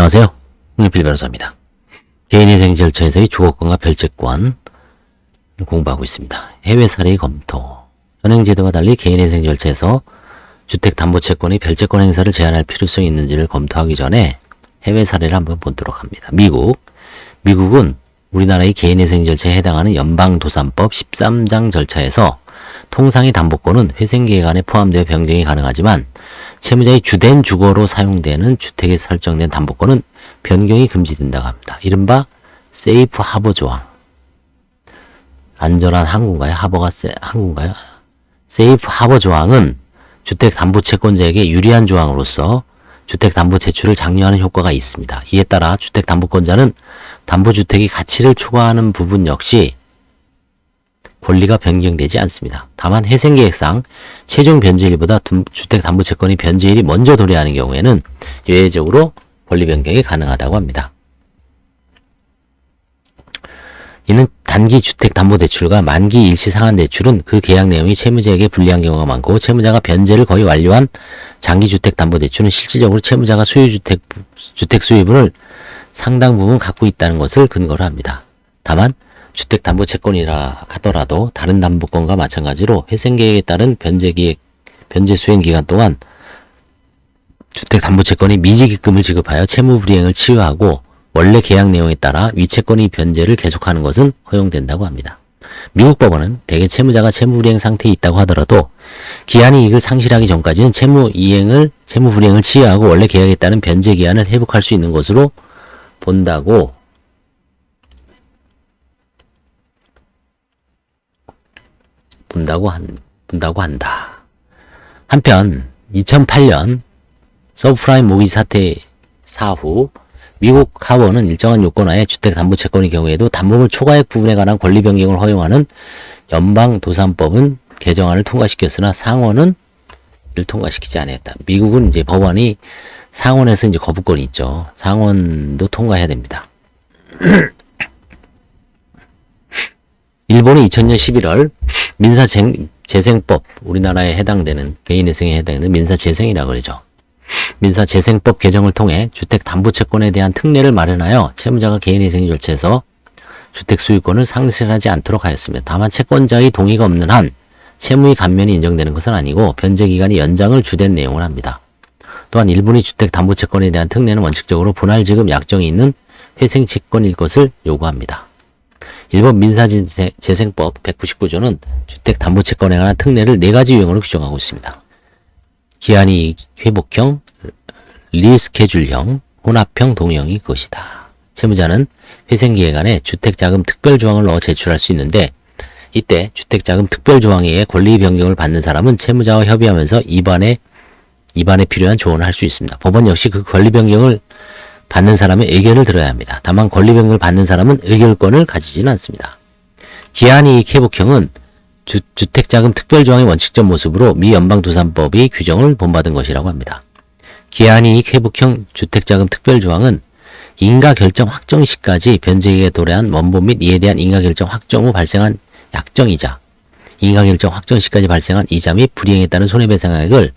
안녕하세요. 홍길필 변호사입니다. 개인인생 절차에서의 주거권과 별채권 공부하고 있습니다. 해외 사례 검토. 현행 제도와 달리 개인인생 절차에서 주택담보채권의 별채권 행사를 제한할 필요성이 있는지를 검토하기 전에 해외 사례를 한번 보도록 합니다. 미국. 미국은 우리나라의 개인인생 절차에 해당하는 연방도산법 13장 절차에서 통상의 담보권은 회생계획 안에 포함되어 변경이 가능하지만 채무자의 주된 주거로 사용되는 주택에 설정된 담보권은 변경이 금지된다고 합니다. 이른바 세이프 하버 조항. 안전한 항구인가요? 하버가 세, 항구인가요? 세이프 하버 조항은 주택 담보 채권자에게 유리한 조항으로서 주택 담보 제출을 장려하는 효과가 있습니다. 이에 따라 주택 담보권자는 담보 주택의 가치를 초과하는 부분 역시 권리가 변경되지 않습니다. 다만 회생계획상 최종 변제일보다 주택담보채권의 변제일이 먼저 도래하는 경우에는 예외적으로 권리 변경이 가능하다고 합니다. 이는 단기 주택담보대출과 만기 일시상환대출은 그 계약 내용이 채무자에게 불리한 경우가 많고 채무자가 변제를 거의 완료한 장기 주택담보대출은 실질적으로 채무자가 소유주택 주택 소유분을 상당 부분 갖고 있다는 것을 근거로 합니다. 다만 주택담보채권이라 하더라도 다른 담보권과 마찬가지로 회생계획에 따른 변제기획, 변제 수행 기간 동안 주택담보채권이 미지기금을 지급하여 채무불이행을 치유하고 원래 계약 내용에 따라 위채권의 변제를 계속하는 것은 허용된다고 합니다. 미국 법원은 대개 채무자가 채무불이행 상태에 있다고 하더라도 기한이 이익을 상실하기 전까지는 채무 이행을 채무 불이행을 치유하고 원래 계약에 따른 변제 기한을 회복할 수 있는 것으로 본다고 본다고 한, 본다고 한다. 한편 2008년 서브프라임 모기지 사태 사후 미국 하원은 일정한 요건하에 주택담보채권의 경우에도 담보물 초과액 부분에 관한 권리 변경을 허용하는 연방도산법은 개정안을 통과시켰으나 상원은 이를 통과시키지 않았다. 미국은 이제 법안이 상원에서 이제 거부권이 있죠. 상원도 통과해야 됩니다. 일본은 2000년 11월 민사재생법 우리나라에 해당되는 개인회생에 해당되는 민사재생이라고 그러죠. 민사재생법 개정을 통해 주택담보채권에 대한 특례를 마련하여 채무자가 개인회생 절차에서 주택 소유권을 상실하지 않도록 하였습니다. 다만 채권자의 동의가 없는 한 채무의 감면이 인정되는 것은 아니고 변제기간이 연장을 주된 내용을 합니다. 또한 일본의 주택담보채권에 대한 특례는 원칙적으로 분할지급 약정이 있는 회생채권일 것을 요구합니다. 일본 민사재생법 199조는 주택담보채권에 관한 특례를 네 가지 유형으로 규정하고 있습니다. 기한이 회복형, 리스케줄형, 혼합형, 동형이 그것이다. 채무자는 회생기획 안에 주택자금 특별조항을 넣어 제출할 수 있는데 이때 주택자금 특별조항에 의해 권리 변경을 받는 사람은 채무자와 협의하면서 입안에 입안에 필요한 조언을 할 수 있습니다. 법원 역시 그 권리 변경을 받는 사람의 의견을 들어야 합니다. 다만 권리 변경을 받는 사람은 의결권을 가지지는 않습니다. 기한이익 회복형은 주, 택자금 특별조항의 원칙적 모습으로 미 연방도산법이 규정을 본받은 것이라고 합니다. 기한이익 회복형 주택자금 특별조항은 인가결정 확정 시까지 변제액에 도래한 원본 및 이에 대한 인가결정 확정 후 발생한 약정이자 인가결정 확정 시까지 발생한 이자 및 불이행에 따른 손해배상액을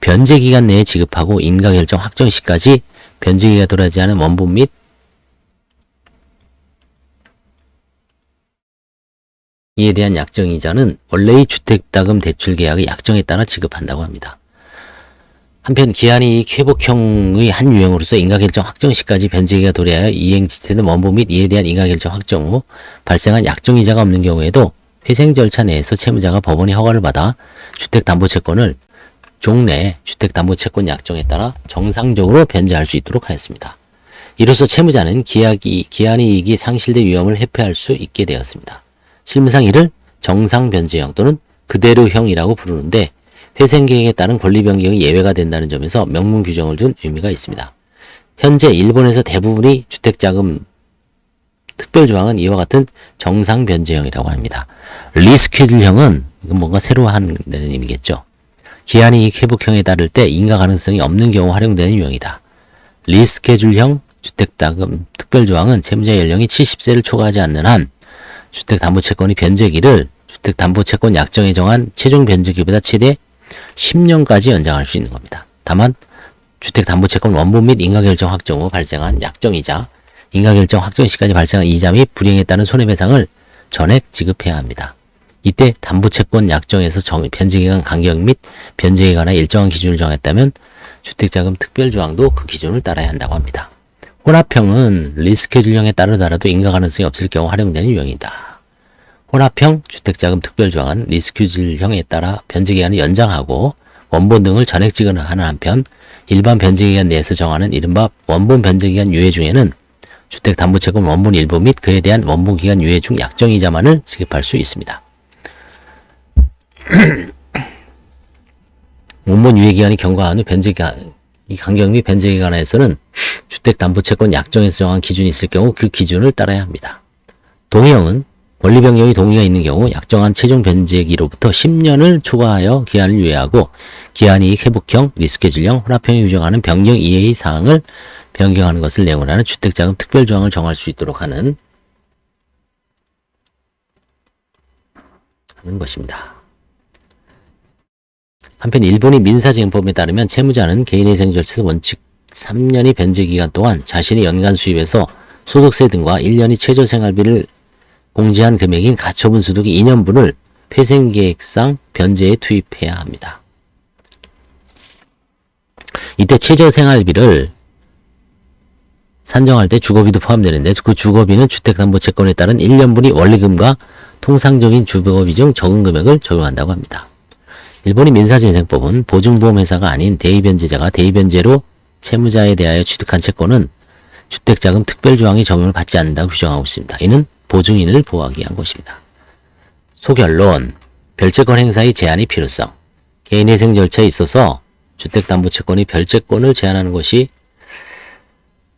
변제기간 내에 지급하고 인가결정 확정 시까지 변제기가 돌아지 않은 원본 및 이에 대한 약정이자는 원래의 주택자금 대출 계약의 약정에 따라 지급한다고 합니다. 한편 기한이 회복형의 한 유형으로서 인가결정 확정 시까지 변제기가 도래하여 이행 지체된 원본 및 이에 대한 인가결정 확정 후 발생한 약정이자가 없는 경우에도 회생 절차 내에서 채무자가 법원의 허가를 받아 주택담보채권을 종내 주택담보채권 약정에 따라 정상적으로 변제할 수 있도록 하였습니다. 이로써 채무자는 기약이, 기한이익이 상실된 위험을 회피할 수 있게 되었습니다. 실무상 이를 정상 변제형 또는 그대로형이라고 부르는데 회생계획에 따른 권리 변경이 예외가 된다는 점에서 명문 규정을 둔 의미가 있습니다. 현재 일본에서 대부분이 주택자금 특별조항은 이와 같은 정상 변제형이라고 합니다. 리스케줄형은 뭔가 새로 하는 의미겠죠. 기한이 회복형에 따를 때 인가 가능성이 없는 경우 활용되는 유형이다. 리스케줄형 주택자금 특별조항은 채무자 연령이 70세를 초과하지 않는 한 주택담보채권의 변제기를 주택담보채권 약정에 정한 최종 변제기보다 최대 10년까지 연장할 수 있는 겁니다. 다만 주택담보채권 원본 및 인가결정 확정 후 발생한 약정이자 인가결정 확정 시까지 발생한 이자 및 불이행에 따른 손해배상을 전액 지급해야 합니다. 이때 담보채권 약정에서 정, 변제기간 간격 및 변제에 관한 일정한 기준을 정했다면 주택자금 특별조항도 그 기준을 따라야 한다고 합니다. 혼합형은 리스케줄형에 따르더라도 인가 가능성이 없을 경우 활용되는 유형이다. 혼합형 주택자금 특별조항은 리스케줄형에 따라 변제기간을 연장하고 원본 등을 전액 지급하는 한편 일반 변제기간 내에서 정하는 이른바 원본 변제기간 유예 중에는 주택담보채권 원본 일부 및 그에 대한 원본 기간 유예 중 약정이자만을 지급할 수 있습니다. 원본 유예 기간이 경과한 후 변제기간 이 간격 및 변제기간에서는 주택담보채권 약정에서 정한 기준이 있을 경우 그 기준을 따라야 합니다. 동의형은 권리 변경이 동의가 있는 경우 약정한 최종 변제기로부터 10년을 초과하여 기한을 유예하고 기한이익 회복형, 리스케줄형, 혼합형이 규정하는 변경 이해의 사항을 변경하는 것을 내용으로 하는 주택자금 특별조항을 정할 수 있도록 하는 하는 것입니다. 한편 일본의 민사쟁법에 따르면 채무자는 개인회생 절차에서 원칙 3년의 변제 기간 동안 자신의 연간 수입에서 소득세 등과 1년의 최저 생활비를 공제한 금액인 가처분 소득의 2년분을 회생계획상 변제에 투입해야 합니다. 이때 최저 생활비를 산정할 때 주거비도 포함되는데 그 주거비는 주택담보채권에 따른 1년분이 원리금과 통상적인 주거비 중 적은 금액을 적용한다고 합니다. 일본의 민사재생법은 보증보험회사가 아닌 대의변제자가 대의변제로 채무자에 대하여 취득한 채권은 주택자금 특별조항이 적용을 받지 않는다고 규정하고 있습니다. 이는 보증인을 보호하기 위한 것입니다. 소결론, 별채권 행사의 제한의 필요성, 개인회생 절차에 있어서 주택담보채권이 별채권을 제한하는 것이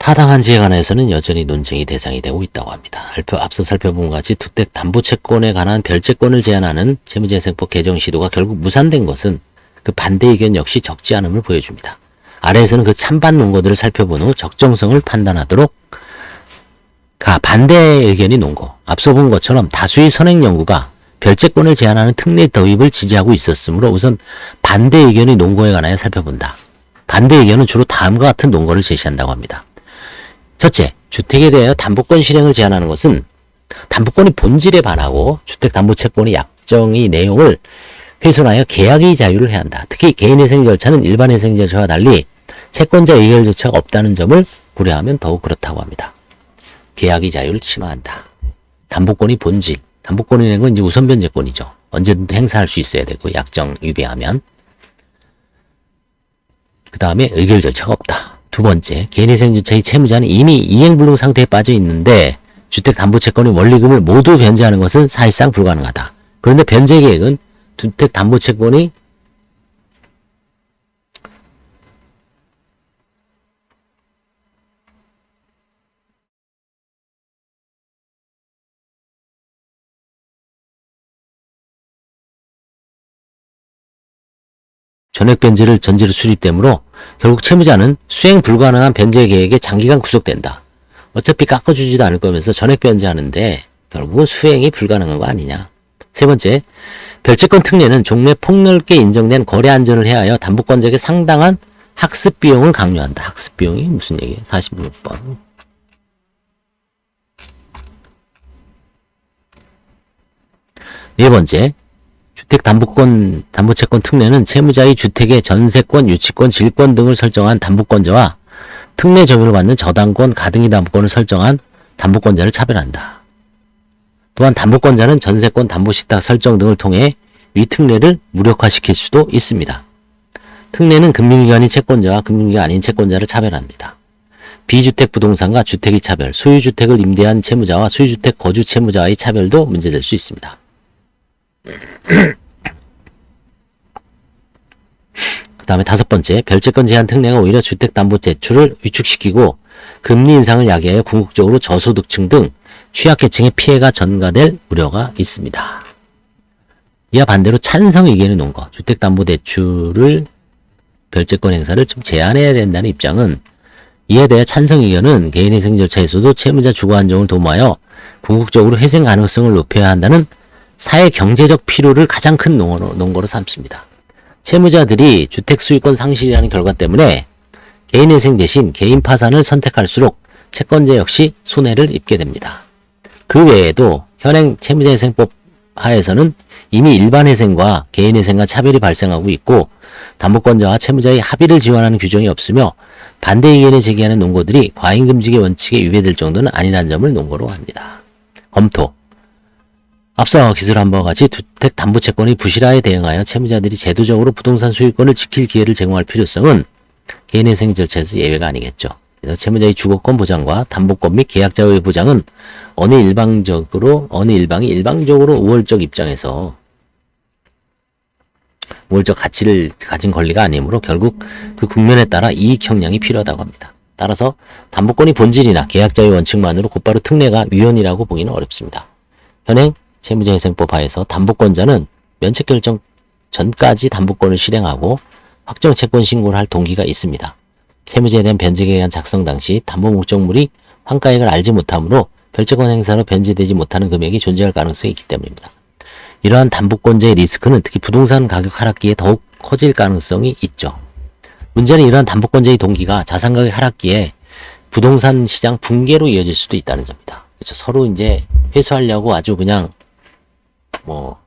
타당한 지에 관해서는 여전히 논쟁이 대상이 되고 있다고 합니다. 앞서 살펴본 같이 주택 담보채권에 관한 별채권을 제한하는 채무재생법 개정 시도가 결국 무산된 것은 그 반대 의견 역시 적지 않음을 보여줍니다. 아래에서는 그 찬반 논거들을 살펴본 후 적정성을 판단하도록 가 반대 의견이 논거. 앞서 본 것처럼 다수의 선행 연구가 별채권을 제한하는 특례 도입을 지지하고 있었으므로 우선 반대 의견의 논거에 관하여 살펴본다. 반대 의견은 주로 다음과 같은 논거를 제시한다고 합니다. 첫째, 주택에 대하여 담보권 실행을 제한하는 것은 담보권이 본질에 반하고 주택담보채권의 약정의 내용을 훼손하여 계약의 자유를 해야 한다. 특히 개인회생 절차는 일반회생 절차와 달리 채권자 의결 절차가 없다는 점을 고려하면 더욱 그렇다고 합니다. 계약의 자유를 침해한다. 담보권이 본질, 담보권이라는 건 이제 우선 변제권이죠. 언제든지 행사할 수 있어야 되고 약정 위배하면. 그 다음에 의결 절차가 없다. 두 번째, 개인회생주차의 채무자는 이미 이행불능 상태에 빠져 있는데 주택담보채권의 원리금을 모두 변제하는 것은 사실상 불가능하다. 그런데 변제 계획은 주택담보채권이 전액 변제를 전제로 수립되므로 결국 채무자는 수행 불가능한 변제 계획에 장기간 구속된다. 어차피 깎아주지도 않을 거면서 전액 변제하는데 결국은 수행이 불가능한 거 아니냐. 세 번째, 별채권 특례는 종래 폭넓게 인정된 거래 안전을 해하여 담보권자에게 상당한 학습 비용을 강요한다. 학습 비용이 무슨 얘기예요? 46번. 네 번째, 주택담보권, 담보채권 특례는 채무자의 주택의 전세권, 유치권, 질권 등을 설정한 담보권자와 특례 점유를 받는 저당권, 가등기 담보권을 설정한 담보권자를 차별한다. 또한 담보권자는 전세권, 담보식탁 설정 등을 통해 위 특례를 무력화시킬 수도 있습니다. 특례는 금융기관인 채권자와 금융기관 아닌 채권자를 차별합니다. 비주택 부동산과 주택의 차별, 소유주택을 임대한 채무자와 소유주택 거주 채무자의 차별도 문제될 수 있습니다. 그 다음에 다섯 번째, 별채권 제한 특례가 오히려 주택담보 대출을 위축시키고 금리 인상을 야기하여 궁극적으로 저소득층 등 취약계층의 피해가 전가될 우려가 있습니다. 이와 반대로 찬성 의견을 놓은 거, 주택담보대출을 별채권 행사를 좀 제한해야 된다는 입장은 이에 대해 찬성 의견은 개인회생 절차에서도 채무자 주거 안정을 도모하여 궁극적으로 회생 가능성을 높여야 한다는 사회 경제적 필요를 가장 큰 논거로, 논거로 삼습니다. 채무자들이 주택 수익권 상실이라는 결과 때문에 개인 회생 대신 개인 파산을 선택할수록 채권자 역시 손해를 입게 됩니다. 그 외에도 현행 채무자회생법 하에서는 이미 일반 회생과 개인 회생과 차별이 발생하고 있고 담보권자와 채무자의 합의를 지원하는 규정이 없으며 반대 의견을 제기하는 논고들이 과잉금지의 원칙에 위배될 정도는 아니라는 점을 논거로 합니다. 검토 앞서 기술한 바와 같이 주택담보채권의 부실화에 대응하여 채무자들이 제도적으로 부동산 소유권을 지킬 기회를 제공할 필요성은 개인회생 절차에서 예외가 아니겠죠. 그래서 채무자의 주거권 보장과 담보권 및 계약자의 보장은 어느 일방적으로 어느 일방이 일방적으로 우월적 입장에서 우월적 가치를 가진 권리가 아니므로 결국 그 국면에 따라 이익 형량이 필요하다고 합니다. 따라서 담보권이 본질이나 계약자의 원칙만으로 곧바로 특례가 위헌이라고 보기는 어렵습니다. 현행 채무자회생법 하에서 담보권자는 면책 결정 전까지 담보권을 실행하고 확정 채권 신고를 할 동기가 있습니다. 세무제에 대한 변제 계획안 작성 당시 담보 목적물이 환가액을 알지 못하므로 별채권 행사로 변제되지 못하는 금액이 존재할 가능성이 있기 때문입니다. 이러한 담보권자의 리스크는 특히 부동산 가격 하락기에 더욱 커질 가능성이 있죠. 문제는 이러한 담보권자의 동기가 자산 가격 하락기에 부동산 시장 붕괴로 이어질 수도 있다는 점입니다. 그렇죠. 서로 이제 회수하려고 아주 그냥 뭐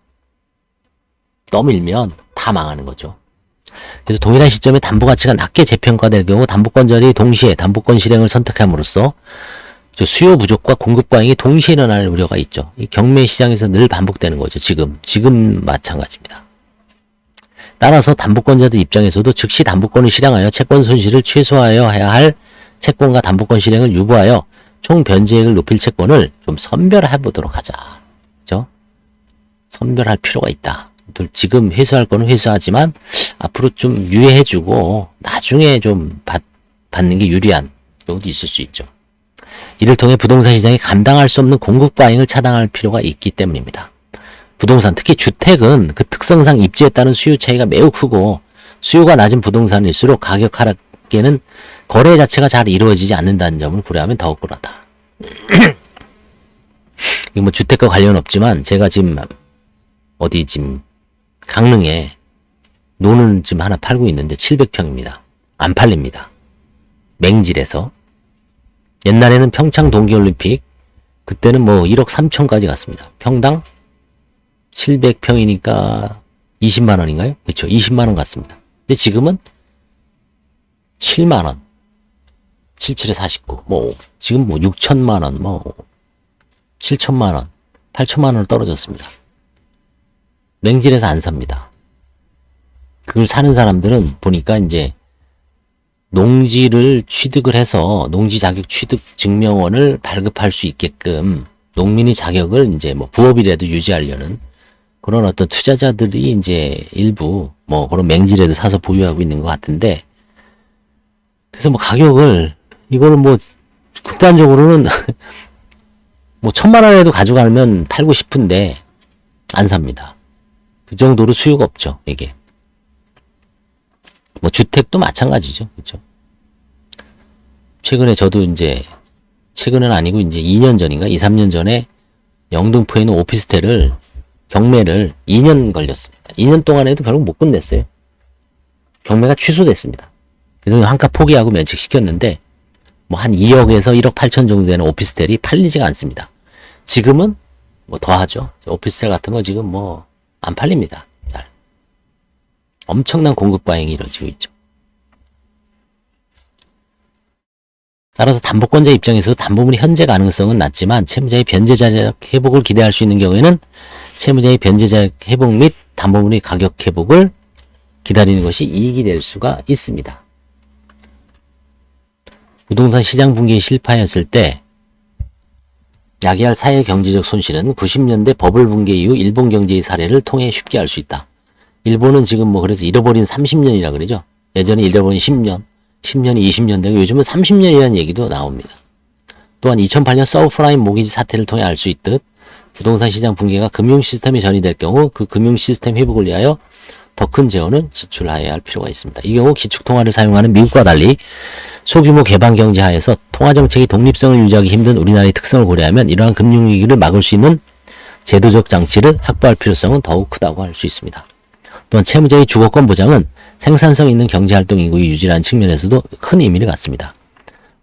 떠밀면 다 망하는 거죠. 그래서 동일한 시점에 담보 가치가 낮게 재평가될 경우 담보권자들이 동시에 담보권 실행을 선택함으로써 수요 부족과 공급 과잉이 동시에 일어날 우려가 있죠. 이 경매 시장에서 늘 반복되는 거죠. 지금 지금 마찬가지입니다. 따라서 담보권자들 입장에서도 즉시 담보권을 실행하여 채권 손실을 최소화해야 할 채권과 담보권 실행을 유보하여 총 변제액을 높일 채권을 좀 선별해 보도록 하자. 선별할 필요가 있다. 지금 회수할 거는 회수하지만 앞으로 좀 유예해주고 나중에 좀 받, 받는 게 유리한 경우도 있을 수 있죠. 이를 통해 부동산 시장이 감당할 수 없는 공급 과잉을 차단할 필요가 있기 때문입니다. 부동산, 특히 주택은 그 특성상 입지에 따른 수요 차이가 매우 크고 수요가 낮은 부동산일수록 가격 하락에는 거래 자체가 잘 이루어지지 않는다는 점을 고려하면 더욱 그렇다. 이거 뭐 주택과 관련 없지만 제가 지금 어디 지금 강릉에 논을 지금 하나 팔고 있는데 700평입니다. 안 팔립니다. 맹질에서. 옛날에는 평창 동계올림픽 그때는 뭐 1억 3천까지 갔습니다. 평당 700평이니까 20만 원인가요? 그렇죠. 20만 원 갔습니다. 근데 지금은 7만 원. 77에 49. 뭐 지금 뭐 6천만 원, 뭐 7천만 원, 8천만 원 떨어졌습니다. 맹질에서 안 삽니다. 그걸 사는 사람들은 보니까 이제 농지를 취득을 해서 농지 자격 취득 증명원을 발급할 수 있게끔 농민의 자격을 이제 뭐 부업이라도 유지하려는 그런 어떤 투자자들이 이제 일부 뭐 그런 맹지라도 사서 보유하고 있는 것 같은데 그래서 뭐 가격을 이거를 뭐 극단적으로는 뭐 천만 원에도 가져가면 팔고 싶은데 안 삽니다. 그 정도로 수요가 없죠, 이게. 뭐 주택도 마찬가지죠. 그렇죠? 최근에 저도 이제 최근은 아니고 이제 2년 전인가 2, 3년 전에 영등포에 있는 오피스텔을 경매를 2년 걸렸습니다. 2년 동안에도 결국 못 끝냈어요. 경매가 취소됐습니다. 그래서 한가 포기하고 면책시켰는데 뭐 한 2억에서 1억 8천 정도 되는 오피스텔이 팔리지가 않습니다. 지금은 뭐 더 하죠. 오피스텔 같은 거 지금 뭐 안 팔립니다. 잘. 엄청난 공급 과잉이 이루어지고 있죠. 따라서 담보권자 입장에서 담보물이 현재 가능성은 낮지만 채무자의 변제자적 회복을 기대할 수 있는 경우에는 채무자의 변제자적 회복 및 담보물의 가격 회복을 기다리는 것이 이익이 될 수가 있습니다. 부동산 시장 붕괴에 실패하였을 때 야기할 사회 경제적 손실은 90년대 버블 붕괴 이후 일본 경제의 사례를 통해 쉽게 알 수 있다. 일본은 지금 뭐 그래서 잃어버린 30년이라 그러죠. 예전에 잃어버린 10년, 10년이 20년 되고 요즘은 30년이라는 얘기도 나옵니다. 또한 2008년 서브프라임 모기지 사태를 통해 알 수 있듯 부동산 시장 붕괴가 금융 시스템에 전이될 경우 그 금융 시스템 회복을 위하여 더 큰 재원을 지출하여야 할 필요가 있습니다. 이 경우 기축통화를 사용하는 미국과 달리 소규모 개방 경제 하에서 통화 정책의 독립성을 유지하기 힘든 우리나라의 특성을 고려하면 이러한 금융 위기를 막을 수 있는 제도적 장치를 확보할 필요성은 더욱 크다고 할 수 있습니다. 또한 채무자의 주거권 보장은 생산성 있는 경제활동 인구의 유지라는 측면에서도 큰 의미를 갖습니다.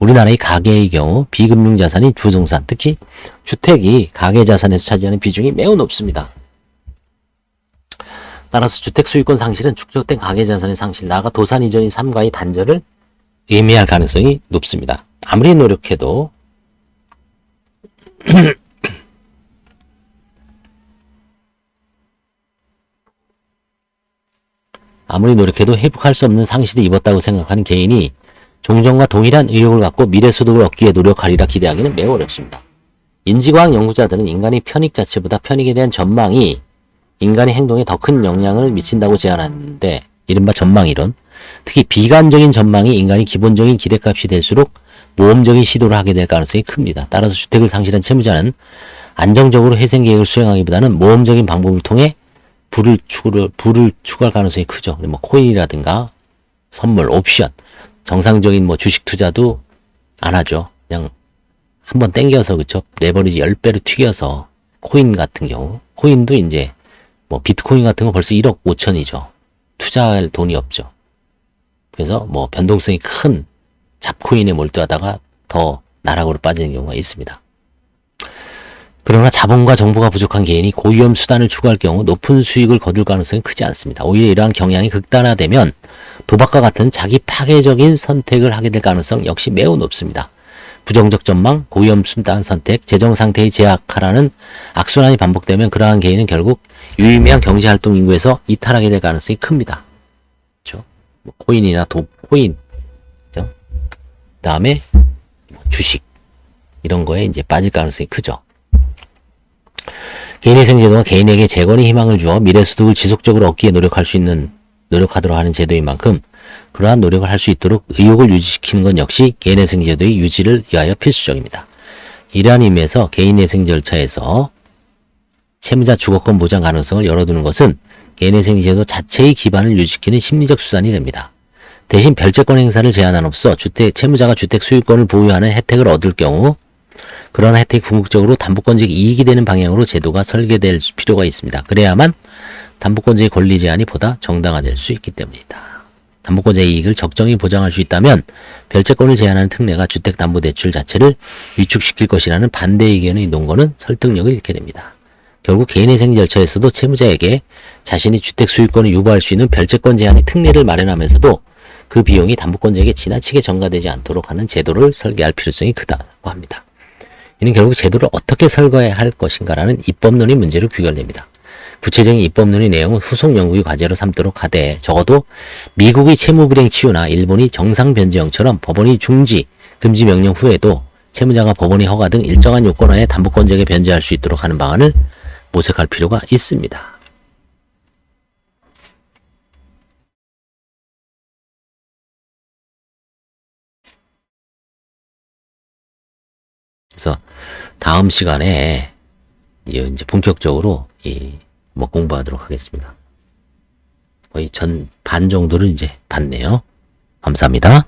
우리나라의 가계의 경우 비금융 자산이 부동산, 특히 주택이 가계 자산에서 차지하는 비중이 매우 높습니다. 따라서 주택 소유권 상실은 축적된 가계 자산의 상실, 나아가 도산 이전의 삶과의 단절을 의미할 가능성이 높습니다. 아무리 노력해도 아무리 노력해도 회복할 수 없는 상실을 입었다고 생각하는 개인이 종전과 동일한 의욕을 갖고 미래 소득을 얻기에 노력하리라 기대하기는 매우 어렵습니다. 인지과학 연구자들은 인간의 편익 자체보다 편익에 대한 전망이 인간의 행동에 더 큰 영향을 미친다고 제안하는데 이른바 전망이론 특히 비관적인 전망이 인간이 기본적인 기대값이 될수록 모험적인 시도를 하게 될 가능성이 큽니다. 따라서 주택을 상실한 채무자는 안정적으로 회생 계획을 수행하기보다는 모험적인 방법을 통해 부를 추구를 부를 추구할 가능성이 크죠. 뭐 코인이라든가 선물, 옵션, 정상적인 뭐 주식 투자도 안 하죠. 그냥 한번 땡겨서 그쵸 레버리지 10배로 튀겨서 코인 같은 경우 코인도 이제 뭐 비트코인 같은 거 벌써 1억 5천이죠. 투자할 돈이 없죠. 그래서 뭐 변동성이 큰 잡코인에 몰두하다가 더 나락으로 빠지는 경우가 있습니다. 그러나 자본과 정보가 부족한 개인이 고위험 수단을 추구할 경우 높은 수익을 거둘 가능성이 크지 않습니다. 오히려 이러한 경향이 극단화되면 도박과 같은 자기 파괴적인 선택을 하게 될 가능성 역시 매우 높습니다. 부정적 전망, 고위험 수단 선택, 재정 상태의 제약하라는 악순환이 반복되면 그러한 개인은 결국 유의미한 경제활동 인구에서 이탈하게 될 가능성이 큽니다. 뭐 코인이나 도, 코인, 그죠? 다음에 뭐 주식 이런 거에 이제 빠질 가능성이 크죠. 개인회생 제도가 개인에게 재건의 희망을 주어 미래 소득을 지속적으로 얻기에 노력할 수 있는 노력하도록 하는 제도인 만큼 그러한 노력을 할 수 있도록 의욕을 유지시키는 것 역시 개인회생 제도의 유지를 위하여 필수적입니다. 이러한 의미에서 개인회생 절차에서 채무자 주거권 보장 가능성을 열어두는 것은 개인회생 제도 자체의 기반을 유지시키는 심리적 수단이 됩니다. 대신 별채권 행사를 제한함으로써 주택 채무자가 주택 소유권을 보유하는 혜택을 얻을 경우 그러나 혜택이 궁극적으로 담보권적 이익이 되는 방향으로 제도가 설계될 필요가 있습니다. 그래야만 담보권자의 권리 제한이 보다 정당화될 수 있기 때문이다. 담보권자의 이익을 적정히 보장할 수 있다면 별채권을 제한하는 특례가 주택담보대출 자체를 위축시킬 것이라는 반대 의견의 논거는 설득력을 잃게 됩니다. 결국 개인회생 절차에서도 채무자에게 자신이 주택 소유권을 유보할 수 있는 별채권 제한의 특례를 마련하면서도 그 비용이 담보권자에게 지나치게 전가되지 않도록 하는 제도를 설계할 필요성이 크다고 합니다. 이는 결국 제도를 어떻게 설계해야 할 것인가라는 입법론의 문제로 귀결됩니다. 구체적인 입법론의 내용은 후속 연구의 과제로 삼도록 하되 적어도 미국의 채무불행 치유나 일본의 정상변제형처럼 법원이 중지, 금지 명령 후에도 채무자가 법원의 허가 등 일정한 요건 하에 담보권자에게 변제할 수 있도록 하는 방안을 모색할 필요가 있습니다. 그래서 다음 시간에 이제 본격적으로 이 뭐 공부하도록 하겠습니다. 거의 전 반 정도를 이제 봤네요. 감사합니다.